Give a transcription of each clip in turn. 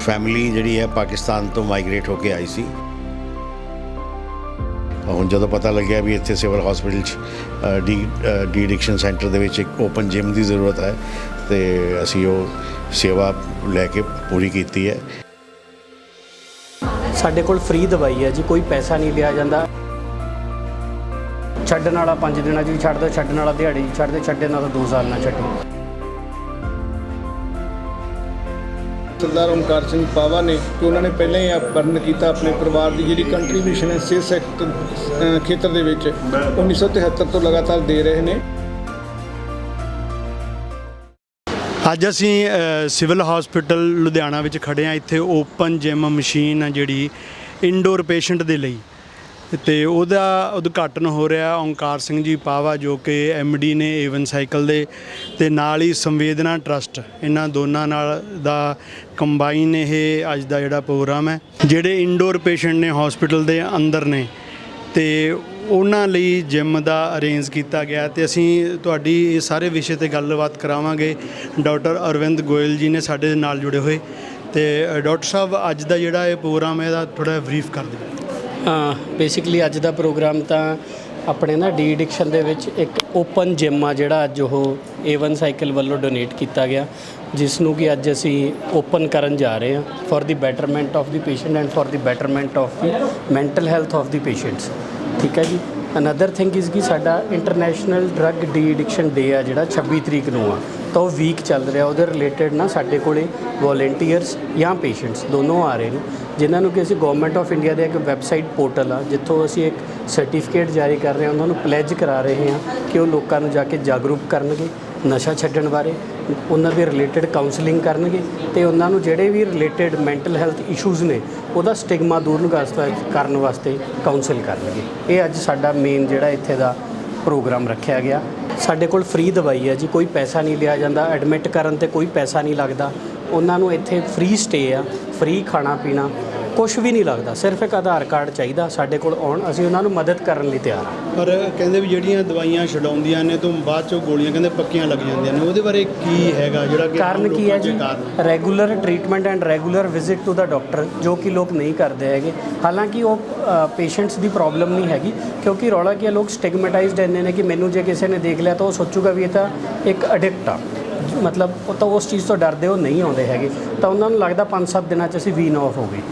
Family ਜਿਹੜੀ ਹੈ ਪਾਕਿਸਤਾਨ ਤੋਂ ਮਾਈਗ੍ਰੇਟ ਹੋ ਕੇ ਆਈ ਸੀ। ਹੁਣ ਜਦੋਂ ਪਤਾ ਲੱਗਿਆ ਵੀ ਇੱਥੇ ਸਿਵਲ ਹਸਪੀਟਲ 'ਚ de uh, de addiction centre ਦੇ ਵਿੱਚ ਇੱਕ ਓਪਨ ਜਿਮ ਦੀ ਜ਼ਰੂਰਤ ਹੈ ਤੇ ਅਸੀਂ ਉਹ ਸੇਵਾ ਲੈ ਕੇ ਪੂਰੀ ਕੀਤੀ ਹੈ। ਸਾਡੇ ਕੋਲ ਫ੍ਰੀ ਦਵਾਈ ਹੈ ਜੀ ਕੋਈ ਪੈਸਾ ਨਹੀਂ ਲਿਆ ਜਾਂਦਾ। ਛੱਡਣ ਵਾਲਾ 5 ਦਿਨਾਂ 'ਚ ਵੀ ਛੱਡ ਦੋ ਛੱਡਣ ਵਾਲਾ ਦਿਹਾੜੀ ਛੱਡ ਦੇ ਛੱਡੇ ਨਾਲ ਤਾਂ 2 ਸਾਲ ਨਾ ਛੱਡੋ। ਸਰਦਾਰ ਓਮਕਾਰ ਸਿੰਘ ਪਾਵਾ ਨੇ ਕਿ ਉਹਨਾਂ ਨੇ ਪਹਿਲਾਂ ਹੀ ਵਰਣਨ ਕੀਤਾ ਆਪਣੇ ਪਰਿਵਾਰ ਦੀ ਜਿਹੜੀ ਕੰਟਰੀਬਿਊਸ਼ਨ ਹੈ ਸਿਹਤ ਸੈਕਟਰ ਖੇਤਰ ਦੇ ਵਿੱਚ 1973 ਤੋਂ ਲਗਾਤਾਰ ਦੇ ਰਹੇ ਨੇ। ਅੱਜ ਅਸੀਂ ਸਿਵਲ ਹਸਪੀਟਲ ਲੁਧਿਆਣਾ ਵਿੱਚ ਖੜੇ ਆ ਇੱਥੇ ਓਪਨ ਜਿਮ ਮਸ਼ੀਨ ਆ ਜਿਹੜੀ ਇਨਡੋਰ ਪੇਸ਼ੈਂਟ ਦੇ ਲਈ। ਤੇ ਉਹਦਾ ਉਦਘਾਟਨ ਹੋ ਰਿਹਾ ਓਂਕਾਰ ਸਿੰਘ ਜੀ ਪਾਵਾ ਜੋ ਕਿ ਡੀ ਨੇ ਏਵਨ ਸਾਈਕਲ ਦੇ ਤੇ ਨਾਲ ਹੀ ਸੰਵੇਦਨਾ ਟਰਸਟ ਇਹਨਾਂ ਦੋਨਾਂ ਨਾਲ ਦਾ ਕੰਬਾਈਨ ਇਹ ਅੱਜ ਦਾ ਜਿਹੜਾ ਪ੍ਰੋਗਰਾਮ ਹੈ ਜਿਹੜੇ ਇਨਡੋਰ ਪੇਸ਼ੈਂਟ ਨੇ ਹਸਪੀਟਲ ਦੇ ਅੰਦਰ ਨੇ ਤੇ ਉਹਨਾਂ ਲਈ ਜਿਮ ਦਾ ਅਰੇਂਜ ਕੀਤਾ ਗਿਆ ਤੇ ਅਸੀਂ ਤੁਹਾਡੀ ਇਹ ਸਾਰੇ ਵਿਸ਼ੇ ਤੇ ਗੱਲਬਾਤ ਕਰਾਵਾਂਗੇ। ਡਾਕਟਰ ਅਰਵਿੰਦ ਗੋਇਲ ਜੀ ਨੇ ਸਾਡੇ ਨਾਲ ਜੁੜੇ ਹੋਏ ਤੇ ਅ, ਡਾਕਟਰ ਸਾਹਿਬ ਅੱਜ ਦਾ ਜਿਹੜਾ ਇਹ ਪ੍ਰੋਗਰਾਮ ਹੈ ਇਹਦਾ ਥੋੜਾ ਬਰੀਫ ਕਰ ਦਿਓ। ਬੇਸਿਕਲੀ ਅੱਜ ਦਾ ਪ੍ਰੋਗਰਾਮ ਤਾਂ ਆਪਣੇ ਨਾ ਡੀ ਐਡਿਕਸ਼ਨ ਦੇ ਵਿੱਚ ਇੱਕ ਓਪਨ ਜਿਮ ਆ ਜਿਹੜਾ ਅੱਜ ਉਹ A1 ਸਾਈਕਲ ਵੱਲੋਂ ਡੋਨੇਟ ਕੀਤਾ ਗਿਆ ਜਿਸ ਨੂੰ ਕਿ ਅੱਜ ਅਸੀਂ ਓਪਨ ਕਰਨ ਜਾ ਰਹੇ ਹਾਂ for the betterment of the patient and for the betterment of the mental health of the patients ਠੀਕ ਹੈ ਜੀ? ਅਨਦਰ ਥਿੰਗ ਇਜ਼ ਕਿ ਸਾਡਾ international drug de addiction day ਆ ਜਿਹੜਾ 26 ਤਰੀਕ ਨੂੰ ਆ। ਤਾਂ ਉਹ ਵੀਕ ਚੱਲ ਰਿਹਾ, ਉਹਦੇ ਰਿਲੇਟਡ ਨਾ ਸਾਡੇ ਕੋਲੇ ਵੋਲੰਟੀਅਰਸ ਜਾਂ ਪੇਸ਼ੈਂਟਸ ਦੋਨੋਂ ਆ ਰਹੇ ਨੇ, ਜਿਨ੍ਹਾਂ ਨੂੰ ਕਿ ਅਸੀਂ ਗਵਰਨਮੈਂਟ ਆਫ ਇੰਡੀਆ ਦੇ ਇੱਕ ਵੈਬਸਾਈਟ ਪੋਰਟਲ ਆ, ਜਿੱਥੋਂ ਅਸੀਂ ਇੱਕ ਸਰਟੀਫਿਕੇਟ ਜਾਰੀ ਕਰ ਰਹੇ ਹਾਂ, ਉਹਨਾਂ ਨੂੰ ਪਲੇਜ ਕਰਾ ਰਹੇ ਹਾਂ ਕਿ ਉਹ ਲੋਕਾਂ ਨੂੰ ਜਾ ਕੇ ਜਾਗਰੂਕ ਕਰਨਗੇ, ਨਸ਼ਾ ਛੱਡਣ ਬਾਰੇ, ਉਹਨਾਂ ਦੇ ਰਿਲੇਟਡ ਕਾਉਂਸਲਿੰਗ ਕਰਨਗੇ ਤੇ ਉਹਨਾਂ ਨੂੰ ਜਿਹੜੇ ਵੀ ਰਿਲੇਟਡ ਮੈਂਟਲ ਹੈਲਥ ਇਸ਼ੂਜ਼ ਨੇ, ਉਹਦਾ ਸਟਿਗਮਾ ਦੂਰ ਵਾਸਤੇ ਕਰਨ ਵਾਸਤੇ ਕਾਉਂਸਲ ਕਰਨਗੇ। ਇਹ ਅੱਜ ਸਾਡਾ ਮੇਨ ਜਿਹੜਾ ਇੱਥੇ ਦਾ ਪ੍ਰੋਗਰਾਮ ਰੱਖਿਆ ਗਿਆ। ਸਾਡੇ ਕੋਲ ਫ੍ਰੀ ਦਵਾਈ ਹੈ ਜੀ, ਕੋਈ ਪੈਸਾ ਨਹੀਂ ਲਿਆ ਜਾਂਦਾ। ਐਡਮਿਟ ਕਰਨ ਤੇ ਕੋਈ ਪੈਸਾ ਨਹੀਂ ਲੱਗਦਾ। ਉਹਨਾਂ ਨੂੰ ਇੱਥੇ ਫ੍ਰੀ ਸਟੇ ਆ ਫ੍ਰੀ ਖਾਣਾ ਪੀਣਾ ਕੁਝ ਵੀ ਨਹੀਂ ਲੱਗਦਾ। ਸਿਰਫ ਇੱਕ ਆਧਾਰ ਕਾਰਡ ਚਾਹੀਦਾ ਸਾਡੇ ਕੋਲ ਆਉਣ। ਅਸੀਂ ਉਹਨਾਂ ਨੂੰ ਮਦਦ ਕਰਨ ਲਈ ਤਿਆਰ ਹਾਂ। ਪਰ ਕਹਿੰਦੇ ਵੀ ਜਿਹੜੀਆਂ ਦਵਾਈਆਂ ਛਡਾਉਂਦੀਆਂ ਨੇ ਤੋਂ ਬਾਅਦ ਚੋਂ ਗੋਲੀਆਂ ਕਹਿੰਦੇ ਪੱਕੀਆਂ ਲੱਗ ਜਾਂਦੀਆਂ ਨੇ। ਉਹਦੇ ਬਾਰੇ ਕੀ ਹੈਗਾ ਜਿਹੜਾ ਕਿ ਕਾਰਨ ਕੀ ਹੈ ਜੀ? Regular treatment and regular visit to the doctor ਜੋ ਕਿ ਲੋਕ ਨਹੀਂ ਕਰਦੇ ਹੈਗੇ। ਹਾਲਾਂਕਿ ਉਹ ਪੇਸ਼ੈਂਟਸ ਦੀ ਪ੍ਰੋਬਲਮ ਨਹੀਂ ਹੈਗੀ ਕਿਉਂਕਿ ਰੌਲਾ ਕੀ ਲੋਕ ਸਟਿਗਮੈਟਾਈਜ਼ਡ ਇੰਨੇ ਨੇ ਕਿ ਮੈਨੂੰ ਜੇ ਕਿਸੇ ਨੇ ਦੇਖ ਲਿਆ ਤਾਂ ਉਹ ਸੋਚੂਗਾ ਵੀ ਇਹ ਤਾਂ ਇੱਕ ਐਡਿਕਟ ਆ। ਮਤਲਬ ਉਹ ਤਾਂ ਉਸ ਚੀਜ਼ ਤੋਂ ਡਰਦੇ ਉਹ ਨਹੀਂ ਆਉਂਦੇ ਹੈਗੇ। ਤਾਂ ਉਹਨਾਂ ਨੂੰ ਲੱਗਦਾ 5-7 ਦਿਨਾਂ 'ਚ ਅਸੀਂ ਵੀਨ ਆਫ ਹੋ ਗਏ।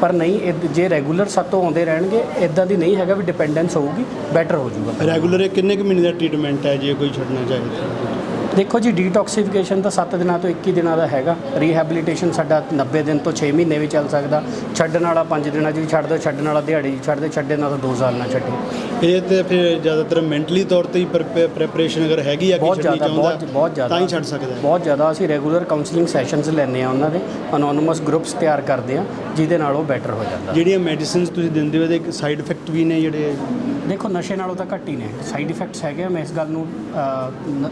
ਪਰ ਨਹੀਂ, ਇਹ ਜੇ ਰੈਗੂਲਰ ਸਾਤੋਂ ਆਉਂਦੇ ਰਹਿਣਗੇ ਇਦਾਂ ਦੀ ਨਹੀਂ ਹੈਗਾ ਵੀ ਡਿਪੈਂਡੈਂਸ ਹੋਊਗੀ ਬੈਟਰ ਹੋ ਜਾਊਗਾ ਰੈਗੂਲਰ ਇਹ ਕਿੰਨੇ ਕੁ ਮਹੀਨੇ ਦਾ ਟ੍ਰੀਟਮੈਂਟ ਹੈ ਜੇ ਕੋਈ ਛੱਡਣਾ ਚਾਹੇ ਤਾਂ? ਦੇਖੋ ਜੀ ਡੀਟੌਕਸੀਫਿਕੇਸ਼ਨ ਤਾਂ 7 ਦਿਨਾਂ ਤੋਂ 21 ਦਿਨਾਂ ਦਾ ਹੈਗਾ। ਰੀਹੈਬਿਲਿਟੇਸ਼ਨ ਸਾਡਾ 90 ਦਿਨ ਤੋਂ 6 ਮਹੀਨੇ ਵੀ ਚੱਲ ਸਕਦਾ। ਛੱਡਣ ਵਾਲਾ 5 ਦਿਨਾਂ ਵੀ ਛੱਡ ਦੋ ਛੱਡਣ ਵਾਲਾ ਦਿਹਾੜੀ 'ਚ ਛੱਡ ਦੇ ਛੱਡੇ ਨਾਲ ਤਾਂ 2 ਸਾਲ ਨਾ ਛੱਡੇ। ਇਹ ਤੇ ਫਿਰ ਜ਼ਿਆਦਾਤਰ ਮੈਂਟਲੀ ਤੌਰ ਤੇ ਹੀ ਪ੍ਰੈਪਰੇਸ਼ਨ ਅਗਰ ਹੈਗੀ ਆ ਕਿ ਛੱਡਣੀ ਚਾਹੁੰਦਾ ਬਹੁਤ ਜ਼ਿਆਦਾ। ਤਾਂ ਹੀ ਛੱਡ ਸਕਦਾ ਬਹੁਤ ਜ਼ਿਆਦਾ ਅਸੀਂ ਰੈਗੂਲਰ ਕਾਉਂਸਲਿੰਗ ਸੈਸ਼ਨਸ ਲੈਂਦੇ ਆ ਉਹਨਾਂ ਦੇ। ਅਨੋਨਿਮਸ ਗਰੁੱਪਸ ਤਿਆਰ ਕਰਦੇ ਆ ਜਿਹਦੇ ਨਾਲ ਉਹ ਬੈਟਰ ਹੋ ਜਾਂਦਾ। ਜਿਹੜੀਆਂ ਮੈਡੀਸਿਨਸ ਤੁਸੀਂ ਦਿੰਦੇ ਹੋ ਇਹਦੇ ਇੱਕ ਸਾਈਡ ਇਫੈਕਟ ਵੀ ਨੇ ਜਿਹੜੇ? ਦੇਖੋ ਨਸ਼ੇ ਨਾਲੋਂ ਤਾਂ ਘੱਟ ਹੀ ਨੇ। ਸਾਈਡ ਇਫੈਕਟਸ ਹੈਗੇ ਆ, ਮੈਂ ਇਸ ਗੱਲ ਨ-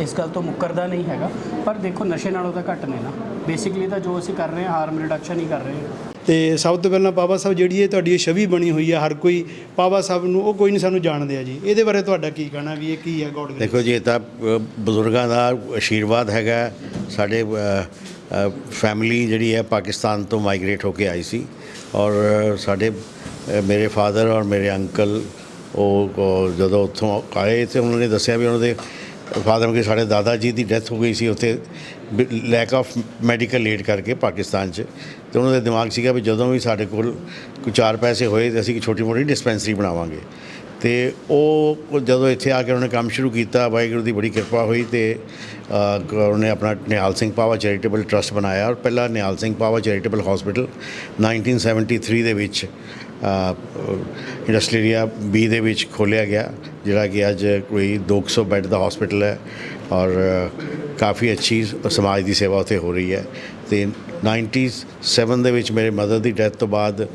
ਇਸ ਗੱਲ ਤੋਂ ਮੁੱਕਰਦਾ ਨਹੀਂ ਹੈਗਾ। ਪਰ ਦੇਖੋ ਨਸ਼ੇ ਨਾਲੋਂ ਤਾਂ ਘੱਟ ਨੇ ਨਾ। ਬੇਸਿਕਲੀ ਤਾਂ ਜੋ ਅਸੀਂ ਕਰ ਰਹੇ ਹਾਂ ਹਾਰਮ ਰਿਡਕਸ਼ਨ ਹੀ ਕਰ ਰਹੇ ਹਾਂ। ਤੇ ਸਭ ਤੋਂ ਪਹਿਲਾਂ ਪਾਵਾ ਸਾਹਿਬ ਜਿਹੜੀ ਇਹ ਤੁਹਾਡੀ ਇਹ ਛਵੀ ਬਣੀ ਹੋਈ ਹੈ ਹਰ ਕੋਈ ਪਾਵਾ ਸਾਹਿਬ ਨੂੰ ਉਹ ਕੋਈ ਨਹੀਂ ਸਾਨੂੰ ਜਾਣਦੇ ਆ ਜੀ। ਇਹਦੇ ਬਾਰੇ ਤੁਹਾਡਾ ਕੀ ਕਹਿਣਾ ਵੀ ਇਹ ਕੀ ਹੈ ਗੋਡ ਦੇਖੋ ਜੀ ਇਹ ਤਾਂ ਬਜ਼ੁਰਗਾਂ ਦਾ ਆਸ਼ੀਰਵਾਦ ਹੈਗਾ। ਸਾਡੇ ਫੈਮਿਲੀ ਜਿਹੜੀ ਹੈ ਪਾਕਿਸਤਾਨ ਤੋਂ ਮਾਈਗ੍ਰੇਟ ਹੋ ਕੇ ਆਈ ਸੀ। ਔਰ ਸਾਡੇ ਮੇਰੇ ਫਾਦਰ ਔਰ ਮੇਰੇ ਅੰਕਲ ਉਹ ਉਹ ਜਦੋਂ ਉੱਥੋਂ ਆਏ ਤੇ ਉਹਨਾਂ ਨੇ ਦੱਸਿਆ ਵੀ ਉਹਨਾਂ ਦੇ ਫਾਦਰ ਕੇ ਸਾਡੇ ਦਾਦਾ ਜੀ ਦੀ ਡੈਥ ਹੋ ਗਈ ਸੀ ਉੱਥੇ ਲੈਕ ਆਫ ਮੈਡੀਕਲ ਏਡ ਕਰਕੇ ਪਾਕਿਸਤਾਨ 'ਚ। ਤੇ ਉਹਨਾਂ ਦੇ ਦਿਮਾਗ ਸੀਗਾ ਵੀ ਜਦੋਂ ਵੀ ਸਾਡੇ ਕੋਲ ਕੋਈ ਚਾਰ ਪੈਸੇ ਹੋਏ ਤੇ ਅਸੀਂ ਇੱਕ ਛੋਟੀ ਮੋਟੀ ਡਿਸਪੈਂਸਰੀ ਬਣਾਵਾਂਗੇ। ਤੇ ਉਹ ਜਦੋਂ ਇੱਥੇ ਆ ਕੇ ਉਹਨੇ ਕੰਮ ਸ਼ੁਰੂ ਕੀਤਾ, ਵਾਹਿਗੁਰੂ ਦੀ ਬੜੀ ਕਿਰਪਾ ਹੋਈ ਤੇ ਉਹਨੇ ਆਪਣਾ ਨਿਹਾਲ ਸਿੰਘ ਪਾਵਾ ਚੈਰੀਟੇਬਲ ਟਰਸਟ ਬਣਾਇਆ ਔਰ ਪਹਿਲਾ ਨਿਹਾਲ ਸਿੰਘ ਪਾਵਾ ਚੈਰੀਟੇਬਲ ਹਸਪੀਟਲ 1973 ਦੇ ਵਿੱਚ ਇੰਡਸਟਰੀਅਲ ਏਰੀਆ ਬੀ ਦੇ ਵਿੱਚ ਖੋਲ੍ਹਿਆ ਗਿਆ, ਜਿਹੜਾ ਕਿ ਅੱਜ ਕੋਈ 200 ਬੈੱਡ ਦਾ ਹਸਪੀਟਲ ਹੈ ਔਰ ਕਾਫੀ ਅੱਛੀ ਸਮਾਜ ਦੀ ਸੇਵਾ ਉੱਥੇ ਹੋ ਰਹੀ ਹੈ। ਤੇ 97 ਦੇ ਵਿੱਚ ਮੇਰੇ ਮਦਰ ਦੀ ਡੈਥ ਤੋਂ ਬਾਅਦ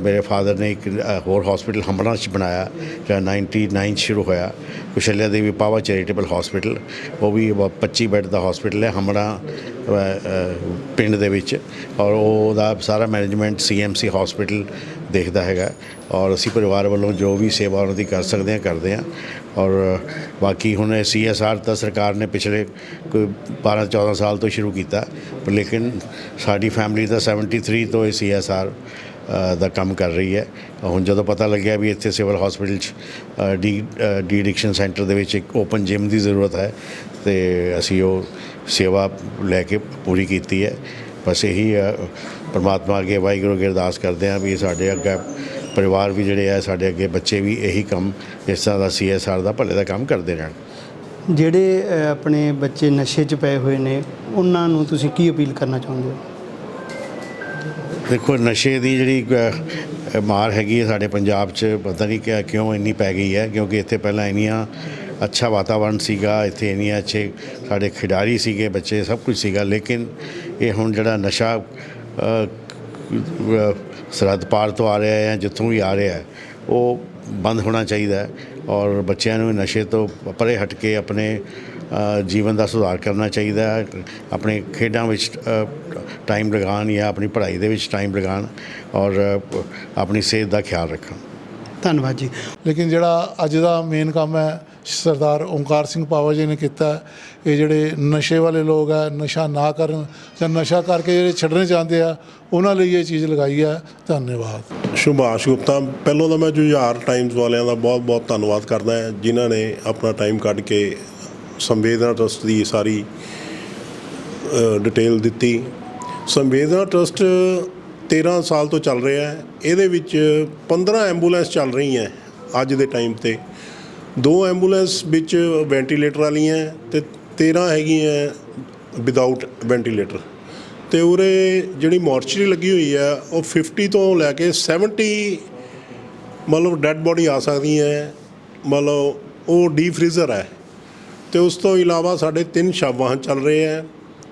ਮੇਰੇ ਫਾਦਰ ਨੇ ਇੱਕ ਹੋਰ ਹਸਪੀਟਲ ਹੰਬੜਾ 'ਚ ਬਣਾਇਆ, ਜਿਹੜਾ 99 'ਚ ਸ਼ੁਰੂ ਹੋਇਆ, ਕੁਸ਼ਲਿਆ ਦੇਵੀ ਪਾਵਾ ਚੈਰੀਟੇਬਲ ਹਸਪੀਟਲ ਉਹ ਵੀ ਬ- 25 ਬੈੱਡ ਦਾ ਹਸਪੀਟਲ ਹੈ ਹੰਬੜਾ ਪਿੰਡ ਦੇ ਵਿੱਚ ਔਰ ਉਹਦਾ ਸਾਰਾ ਮੈਨੇਜਮੈਂਟ ਸੀਐਮਸੀ ਹਸਪੀਟਲ ਦੇਖਦਾ ਹੈਗਾ ਔਰ ਅਸੀਂ ਪਰਿਵਾਰ ਵੱਲੋਂ ਜੋ ਵੀ ਸੇਵਾ ਉਹਨਾਂ ਦੀ ਕਰ ਸਕਦੇ ਹਾਂ, ਕਰਦੇ ਹਾਂ। ਔਰ ਬਾਕੀ ਹੁਣ ਸੀਐਸਆਰ ਤਾਂ ਸਰਕਾਰ ਨੇ ਪਿਛਲੇ ਕੋਈ 12 14 ਸਾਲ ਤੋਂ ਸ਼ੁਰੂ ਕੀਤਾ ਪਰ ਲੇਕਿਨ ਸਾਡੀ ਫੈਮਿਲੀ ਤਾਂ 73 ਤੋਂ ਇਹ ਸੀਐਸਆਰ ਦਾ ਕੰਮ ਕਰ ਰਹੀ ਹੈ। ਹੁਣ ਜਦੋਂ ਪਤਾ ਲੱਗਿਆ ਵੀ ਇੱਥੇ ਸਿਵਲ ਹਸਪੀਟਲ 'ਚ ਡੀ ਡੀ ਐਡਿਕਸ਼ਨ ਸੈਂਟਰ ਦੇ ਵਿੱਚ ਇੱਕ ਓਪਨ ਜਿਮ ਦੀ ਜ਼ਰੂਰਤ ਹੈ ਤੇ ਅਸੀਂ ਉਹ ਸੇਵਾ ਲੈ ਕੇ ਪੂਰੀ ਕੀਤੀ ਹੈ। ਬਸ ਇਹੀ ਅ, ਪ੍ਰਮਾਤਮਾ ਅੱਗੇ ਵਾਹਿਗੁਰੂ ਅੱਗੇ ਅਰਦਾਸ ਕਰਦੇ ਹਾਂ ਵੀ ਸਾਡੇ ਅੱਗੇ ਪਰਿਵਾਰ ਵੀ ਜਿਹੜੇ ਆ ਸਾਡੇ ਅੱਗੇ ਬੱਚੇ ਵੀ ਇਹੀ ਕੰਮ ਇਸ ਤਰ੍ਹਾਂ ਦਾ ਸੀਐਸਆਰ ਦਾ ਭਲੇ ਦਾ ਕੰਮ ਕਰਦੇ ਰਹਿਣ। ਜਿਹੜੇ ਆਪਣੇ ਬੱਚੇ ਨਸ਼ੇ 'ਚ ਪਏ ਹੋਏ ਨੇ ਉਹਨਾਂ ਨੂੰ ਤੁਸੀਂ ਕੀ ਅਪੀਲ ਕਰਨਾ ਚਾਹੁੰਦੇ ਹੋ? ਦੇਖੋ ਨਸ਼ੇ ਦੀ ਜਿਹੜੀ ਮਾਰ ਹੈਗੀ ਹੈ ਸਾਡੇ ਪੰਜਾਬ 'ਚ ਪਤਾ ਨਹੀਂ ਕਿਉਂ ਇੰਨੀ ਪੈ ਗਈ ਹੈ ਕਿਉਂਕਿ ਇੱਥੇ ਪਹਿਲਾਂ ਇੰਨੀਆਂ ਅੱਛਾ ਵਾਤਾਵਰਣ ਸੀਗਾ ਇੱਥੇ ਇੰਨੀਆਂ ਅੱਛੇ ਸਾਡੇ ਖਿਡਾਰੀ ਸੀਗੇ ਬੱਚੇ ਸਭ ਕੁਝ ਸੀਗਾ ਲੇਕਿਨ ਇਹ ਹੁਣ ਜਿਹੜਾ ਨਸ਼ਾ ਸਰਹੱਦ ਪਾਰ ਤੋਂ ਆ ਰਿਹਾ ਹੈ ਜਾਂ ਜਿੱਥੋਂ ਵੀ ਆ ਰਿਹਾ ਹੈ, ਉਹ ਬੰਦ ਹੋਣਾ ਚਾਹੀਦਾ ਹੈ ਔਰ ਬੱਚਿਆਂ ਨੂੰ ਨਸ਼ੇ ਤੋਂ ਪਰੇ ਹਟ ਕੇ ਆਪਣੇ ਜੀਵਨ ਦਾ ਸੁਧਾਰ ਕਰਨਾ ਚਾਹੀਦਾ ਹੈ, ਆਪਣੇ ਖੇਡਾਂ ਵਿੱਚ ਟਾਈਮ ਲਗਾਉਣ ਜਾਂ ਆਪਣੀ ਪੜ੍ਹਾਈ ਦੇ ਵਿੱਚ ਟਾਈਮ ਲਗਾਉਣ ਔਰ ਆਪਣੀ ਸਿਹਤ ਦਾ ਖਿਆਲ ਰੱਖਣ। ਧੰਨਵਾਦ ਜੀ। ਲੇਕਿਨ ਜਿਹੜਾ ਅੱਜ ਦਾ ਮੇਨ ਕੰਮ ਹੈ ਸਰਦਾਰ ਓਮਕਾਰ ਸਿੰਘ ਪਾਵਾ ਜੀ ਨੇ ਕੀਤਾ। ਇਹ ਜਿਹੜੇ ਨਸ਼ੇ ਵਾਲੇ ਲੋਕ ਹੈ ਨਸ਼ਾ ਨਾ ਕਰਨ ਜਾਂ ਨਸ਼ਾ ਕਰਕੇ ਜਿਹੜੇ ਛੱਡਣੇ ਚਾਹੁੰਦੇ ਆ, ਉਹਨਾਂ ਲਈ ਇਹ ਚੀਜ਼ ਲਗਾਈ ਹੈ ਧੰਨਵਾਦ। ਸੁਭਾਸ਼ ਗੁਪਤਾ, ਪਹਿਲਾਂ ਤਾਂ ਮੈਂ ਜੁਝਾਰ ਟਾਈਮਸ ਵਾਲਿਆਂ ਦਾ ਬਹੁਤ ਬਹੁਤ ਧੰਨਵਾਦ ਕਰਦਾ ਹਾਂ, ਜਿਨ੍ਹਾਂ ਨੇ ਆਪਣਾ ਟਾਈਮ ਕੱਢ ਕੇ ਸੰਵੇਦਨਾ ਟਰਸਟ ਦੀ ਸਾਰੀ ਡਿਟੇਲ ਦਿੱਤੀ। ਸੰਵੇਦਨਾ ਟਰਸਟ 13 ਸਾਲ ਤੋਂ ਚੱਲ ਰਿਹਾ ਹੈ। ਇਹਦੇ ਵਿੱਚ 15 ਐਂਬੂਲੈਂਸ ਚੱਲ ਰਹੀ ਹੈ ਅੱਜ ਦੇ ਟਾਈਮ ਤੇ। ਦੋ ਐਂਬੂਲੈਂਸ ਵਿੱਚ ਵੈਂਟੀਲੇਟਰ ਵਾਲੀਆਂ ਤੇ 13 ਹੈਗੀਆਂ ਵਿਦਆਊਟ ਵੈਂਟੀਲੇਟਰ ਤੇ ਉਰੇ ਜਿਹੜੀ ਮੋਰਚਰੀ ਲੱਗੀ ਹੋਈ ਹੈ, ਉਹ 50 ਤੋਂ ਲੈ ਕੇ 70 ਮਤਲਬ ਡੈੱਡ ਬੋਡੀ ਆ ਸਕਦੀ ਹੈ। ਮਤਲਬ ਉਹ ਡੀ ਫ੍ਰੀਜ਼ਰ ਹੈ। ਤੇ ਉਸ ਤੋਂ ਇਲਾਵਾ ਸਾਡੇ ਤਿੰਨ ਸ਼ਵ ਵਾਹਨ ਚੱਲ ਰਹੇ ਹੈ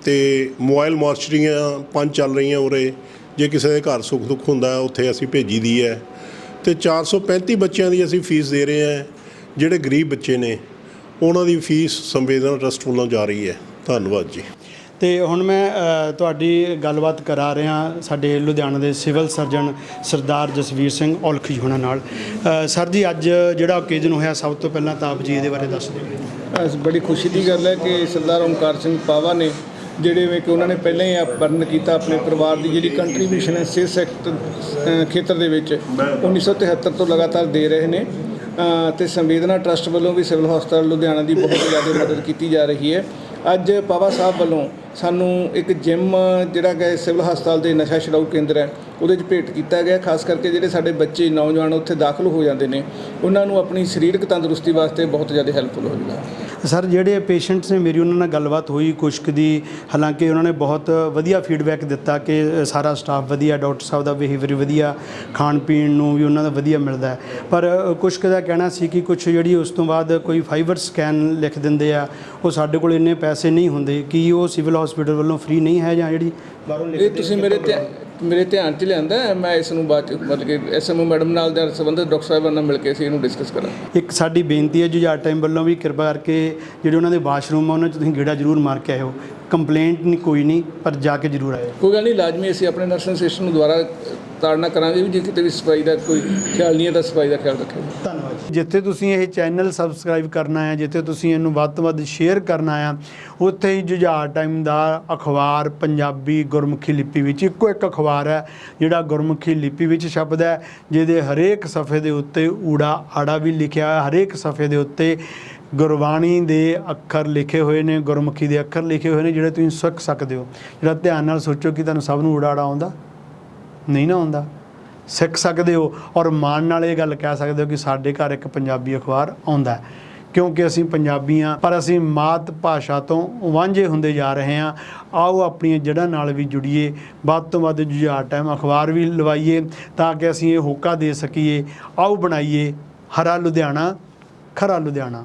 ਤੇ ਮੋਬਾਈਲ ਮੋਰਚਰੀਆਂ ਪੰਜ ਚੱਲ ਰਹੀਆਂ ਉਰੇ। ਜੇ ਕਿਸੇ ਦੇ ਘਰ ਸੁੱਖ ਦੁੱਖ ਹੁੰਦਾ, ਉੱਥੇ ਅਸੀਂ ਭੇਜੀ ਦੀ ਹੈ। ਤੇ 435 ਬੱਚਿਆਂ ਦੀ ਅਸੀਂ ਫੀਸ ਦੇ ਰਹੇ ਹਾਂ। ਜਿਹੜੇ ਗਰੀਬ ਬੱਚੇ ਨੇ ਉਹਨਾਂ ਦੀ ਫੀਸ ਸੰਵੇਦਨਾ ਟਰਸਟ ਵੱਲੋਂ ਜਾ ਰਹੀ ਹੈ। ਧੰਨਵਾਦ ਜੀ। ਤੇ ਹੁਣ ਮੈਂ ਤੁਹਾਡੀ ਗੱਲਬਾਤ ਕਰਾ ਰਿਹਾ ਸਾਡੇ ਲੁਧਿਆਣਾ ਦੇ ਸਿਵਲ ਸਰਜਨ ਸਰਦਾਰ ਜਸਵੀਰ ਸਿੰਘ ਔਲਖ ਜੀ ਹੁਣਾਂ ਨਾਲ। ਸਰ ਜੀ ਅੱਜ ਜਿਹੜਾ ਓਕੇਜਨ ਹੋਇਆ ਸਭ ਤੋਂ ਪਹਿਲਾਂ ਤਾਂ ਆਪ ਜੀ ਇਹਦੇ ਬਾਰੇ ਦੱਸ ਦਿਓ। ਬੜੀ ਖੁਸ਼ੀ ਦੀ ਗੱਲ ਹੈ ਕਿ ਸਰਦਾਰ ਓਮਕਾਰ ਸਿੰਘ ਪਾਵਾ ਨੇ ਜਿਹੜੇ ਵੇ ਕਿ ਉਹਨਾਂ ਨੇ ਪਹਿਲਾਂ ਹੀ ਵਰਣਨ ਕੀਤਾ ਆਪਣੇ ਪਰਿਵਾਰ ਦੀ ਜਿਹੜੀ ਕੰਟਰੀਬਿਊਸ਼ਨ ਹੈ ਸਿਹਤ ਸੈਕਟਰ ਖੇਤਰ ਦੇ ਵਿੱਚ 1973 ਤੋਂ ਲਗਾਤਾਰ ਦੇ ਰਹੇ ਨੇ। ਤੇ ਸੰਵੇਦਨਾ ਟਰਸਟ ਵੱਲੋਂ ਵੀ ਸਿਵਲ ਹਸਪਤਾਲ ਲੁਧਿਆਣਾ ਦੀ ਬਹੁਤ ਜ਼ਿਆਦਾ ਮਦਦ ਕੀਤੀ ਜਾ ਰਹੀ ਹੈ। ਅੱਜ ਪਾਵਾ ਸਾਹਿਬ ਵੱਲੋਂ ਸਾਨੂੰ ਇੱਕ ਜਿਮ ਜਿਹੜਾ ਕਿ ਸਿਵਲ ਹਸਪਤਾਲ ਦੇ ਨਸ਼ਾ ਛਡਾਊ ਕੇਂਦਰ ਹੈ, ਉਹਦੇ 'ਚ ਭੇਟ ਕੀਤਾ ਗਿਆ। ਖਾਸ ਕਰਕੇ ਜਿਹੜੇ ਸਾਡੇ ਬੱਚੇ, ਨੌਜਵਾਨ ਉੱਥੇ ਦਾਖਲ ਹੋ ਜਾਂਦੇ ਨੇ, ਉਹਨਾਂ ਨੂੰ ਆਪਣੀ ਸਰੀਰਕ ਤੰਦਰੁਸਤੀ ਵਾਸਤੇ ਬਹੁਤ ਜ਼ਿਆਦਾ ਹੈਲਪਫੁਲ ਹੋਵੇਗਾ ਸਰ ਜਿਹੜੇ ਪੇਸ਼ੈਂਟਸ ਨੇ ਮੇਰੀ ਉਹਨਾਂ ਨਾਲ ਗੱਲਬਾਤ ਹੋਈ ਕੁਸ਼ਕ ਦੀ ਹਾਲਾਂਕਿ ਉਹਨਾਂ ਨੇ ਬਹੁਤ ਵਧੀਆ ਫੀਡਬੈਕ ਦਿੱਤਾ ਕਿ ਸਾਰਾ ਸਟਾਫ ਵਧੀਆ ਡਾਕਟਰ ਸਾਹਿਬ ਦਾ ਬਿਹੇਵੀਅਰ ਵਧੀਆ ਖਾਣ ਪੀਣ ਨੂੰ ਵੀ ਉਹਨਾਂ ਦਾ ਵਧੀਆ ਮਿਲਦਾ ਹੈ। ਪਰ ਕੁਸ਼ਕ ਦਾ ਕਹਿਣਾ ਸੀ ਕਿ ਕੁਝ ਜਿਹੜੀ ਉਸ ਤੋਂ ਬਾਅਦ ਕੋਈ ਫਾਈਬਰ ਸਕੈਨ ਲਿਖ ਦਿੰਦੇ ਆ ਉਹ ਸਾਡੇ ਕੋਲ ਇੰਨੇ ਪੈਸੇ ਨਹੀਂ ਹੁੰਦੇ ਕਿ ਉਹ ਸਿਵਲ ਹਸਪੀਟਲ ਵੱਲੋਂ ਫ੍ਰੀ ਨਹੀਂ ਹੈ ਜਾਂ ਜਿਹੜੀ ਬਾਹਰੋਂ ਲਿਖ ਇਹ ਤੁਸੀਂ ਮੇਰੇ ਧਿਆ- ਮੇਰੇ ਧਿਆਨ 'ਚ ਲਿਆਂਦਾ ਹੈ, ਮੈਂ ਇਸ ਨੂੰ ਬਾਅਦ 'ਚ ਮਤਲਬ ਕਿ ਐਸਐਮਓ ਮੈਡਮ ਨਾਲ ਜਾਂ ਸੰਬੰਧਿਤ ਡਾਕਟਰ ਸਾਹਿਬਾਨ ਨਾਲ ਮਿਲ ਕੇ ਅਸੀਂ ਇਹਨੂੰ ਡਿਸਕਸ ਕਰਾਂਗੇ। ਇੱਕ ਸਾਡੀ ਬੇਨਤੀ ਹੈ ਜੁਝਾਰ ਟਾਈਮ ਵੱਲੋਂ ਵੀ ਕਿਰਪਾ ਕਰਕੇ ਜਿਹੜੇ ਉਹਨਾਂ ਦੇ ਵਾਸ਼ਰੂਮ ਆ ਉਹਨਾਂ 'ਚ ਤੁਸੀਂ ਗੇੜਾ ਜ਼ਰੂਰ ਮਾਰ ਕੇ ਆਇਓ। ਕੰਪਲੇਂਟ ਨਹੀਂ ਕੋਈ ਨਹੀਂ ਪਰ ਜਾ ਕੇ ਜ਼ਰੂਰ ਆਇਓ। ਕੋਈ ਗੱਲ ਨਹੀਂ ਲਾਜ਼ਮੀ ਅਸੀਂ ਆਪਣੇ ਨਰਸਿੰਗ ਸਿਸਟਮ ਨੂੰ ਦੁਬਾਰਾ ਤਾੜਨਾ ਕਰਾਂਗੇ ਵੀ ਜੇ ਕਿਤੇ ਵੀ ਸਫ਼ਾਈ ਦਾ ਕੋਈ ਖਿਆਲ ਨਹੀਂ ਹੈ ਤਾਂ ਸਫ਼ਾਈ ਦਾ ਖਿਆਲ ਰੱਖਿਓ। ਧੰਨਵਾਦ ਜਿੱਥੇ ਤੁਸੀਂ ਇਹ ਚੈਨਲ ਸਬਸਕ੍ਰਾਈਬ ਕਰਨਾ ਹੈ ਜਿੱਥੇ ਤੁਸੀਂ ਇਹਨੂੰ ਵੱਧ ਤੋਂ ਵੱਧ ਸ਼ੇਅਰ ਕਰਨਾ ਆ ਉੱਥੇ ਹੀ ਜੁਝਾਰ ਟਾਈਮ ਦਾ ਅਖਬਾਰ ਪੰਜਾਬੀ ਗੁਰਮੁਖੀ ਲਿਪੀ ਵਿੱਚ ਇੱਕੋ ਇੱਕ ਅਖਬਾਰ ਹੈ ਜਿਹੜਾ ਗੁਰਮੁਖੀ ਲਿਪੀ ਵਿੱਚ ਛਪਦਾ ਹੈ ਜਿਹਦੇ ਹਰੇਕ ਸਫ਼ੇ ਦੇ ਉੱਤੇ ਊੜਾ ਆੜਾ ਵੀ ਲਿਖਿਆ ਹੈ ਹਰੇਕ ਸਫ਼ੇ ਦੇ ਉੱਤੇ ਗੁਰਬਾਣੀ ਦੇ ਅੱਖਰ ਲਿਖੇ ਹੋਏ ਨੇ, ਗੁਰਮੁਖੀ ਦੇ ਅੱਖਰ ਲਿਖੇ ਹੋਏ ਨੇ, ਜਿਹੜੇ ਤੁਸੀਂ ਸਿੱਖ ਸਕਦੇ ਹੋ। ਜਿਹੜਾ ਧਿਆਨ ਨਾਲ ਸੋਚੋ ਕਿ ਤੁਹਾਨੂੰ ਸਭ ਨੂੰ ਉਡਾੜਾ ਆਉਂਦਾ, ਨਹੀਂ ਨਾ ਆਉਂਦਾ। ਸਿੱਖ ਸਕਦੇ ਹੋ ਔਰ ਮਾਣ ਨਾਲ ਇਹ ਗੱਲ ਕਹਿ ਸਕਦੇ ਹੋ ਕਿ ਸਾਡੇ ਘਰ ਇੱਕ ਪੰਜਾਬੀ ਅਖਬਾਰ ਆਉਂਦਾ ਕਿਉਂਕਿ ਅਸੀਂ ਪੰਜਾਬੀਆਂ, ਪਰ ਅਸੀਂ ਮਾਤ ਭਾਸ਼ਾ ਤੋਂ ਵਾਂਝੇ ਹੁੰਦੇ ਜਾ ਰਹੇ ਹਾਂ। ਆਓ ਆਪਣੀਆਂ ਜੜ੍ਹਾਂ ਨਾਲ ਵੀ ਜੁੜੀਏ। ਵੱਧ ਤੋਂ ਵੱਧ ਜੁਝਾਰ ਟਾਈਮ ਅਖਬਾਰ ਵੀ ਲਵਾਈਏ ਤਾਂ ਕਿ ਅਸੀਂ ਇਹ ਹੋਕਾ ਦੇ ਸਕੀਏ। ਆਓ ਬਣਾਈਏ ਹਰਾ ਲੁਧਿਆਣਾ, ਖਰਾ ਲੁਧਿਆਣਾ।